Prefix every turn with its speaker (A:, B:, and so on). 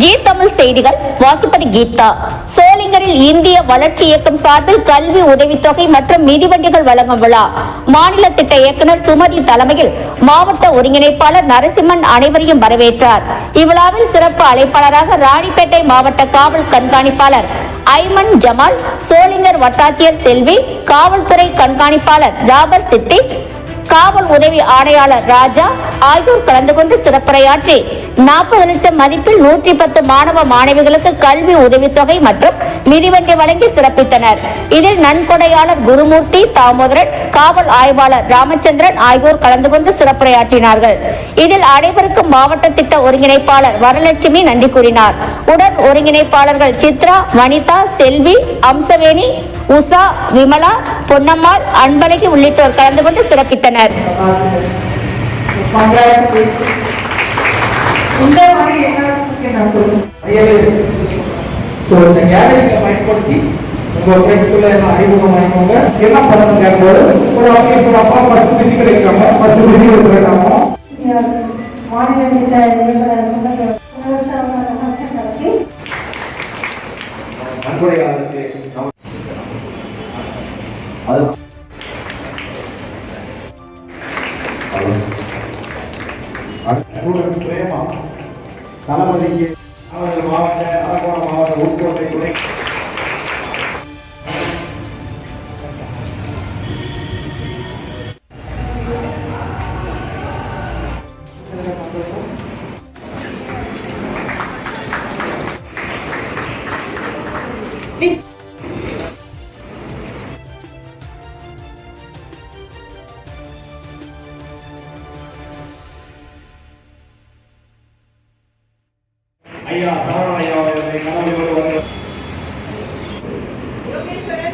A: G Tamil செய்திகள் வாசிப்பது கீதா. சோளிங்கரில் இந்திய வளர்ச்சி இயக்கம் சார்பில் கல்வி உதவித்தொகை மற்றும் மிதிவண்டிகள் வழங்கும் விழா. மாநில திட்ட இயக்குனர் சுமதி தலைமையில் மாவட்ட ஒருங்கிணைப்பாளர் நரசிம்மன் அனைவரையும் வரவேற்றார். இவ்விழாவில் சிறப்பு அழைப்பாளராக ராணிப்பேட்டை மாவட்ட காவல் கண்காணிப்பாளர் ஐமன் ஜமால் சோளிங்கர் வட்டாட்சியர் செல்வி காவல்துறை கண்காணிப்பாளர் ஜாபர் சித்திக் காவல் உதவி ஆணையாளர் ராஜா ஆகியோர் கலந்து கொண்டு சிறப்புரையாற்றி நாற்பது லட்சம் மதிப்பில் நூற்றி பத்து மாணவ மாணவிகளுக்கு கல்வி உதவித்தொகை மற்றும் மிதிவண்டி வழங்கி சிறப்பித்தனர். இதில் நன்கொடையாளர் குருமூர்த்தி தாமோதரன் காவல் ஆய்வாளர் ராமச்சந்திரன் ஆகியோர் கலந்து கொண்டு சிறப்புரையாற்றினார்கள். இதில் அனைவருக்கும் மாவட்ட திட்ட ஒருங்கிணைப்பாளர் வரலட்சுமி நன்றி கூறினார். உடன் ஒருங்கிணைப்பாளர்கள் சித்ரா வனிதா செல்வி அம்சவேணி உஷா விமலா பொன்னம்மாள் அன்பழகி உள்ளிட்டோர் கலந்து கொண்டு சிறப்பித்தனர்.
B: இந்த மாதிரி எல்லாத்துக்கும் நான் சொல்லுவேன் நிறையவே ஸோ இந்த கேலரியை பயன்படுத்தி உங்க ஃப்ரெண்ட்ஸ்குள்ள எல்லாம் அறிமுகம் ஆகிக்கோங்க என்ன பண்ணணும் கேட்கும்போது ஒரு அப்பா இப்போ அப்பா ஃபர்ஸ்ட் பிசிக்கல் எக்ஸாமோ ஃபர்ஸ்ட் பிசிக்கல் எக்ஸாமோ அது தளபதிக்கு அவர்கள் மாவட்ட அரக்கோணம் மாவட்ட உட்கோட்டை துணை ஐயா சரவண ஐயா கனவு யோகேஸ்வரன்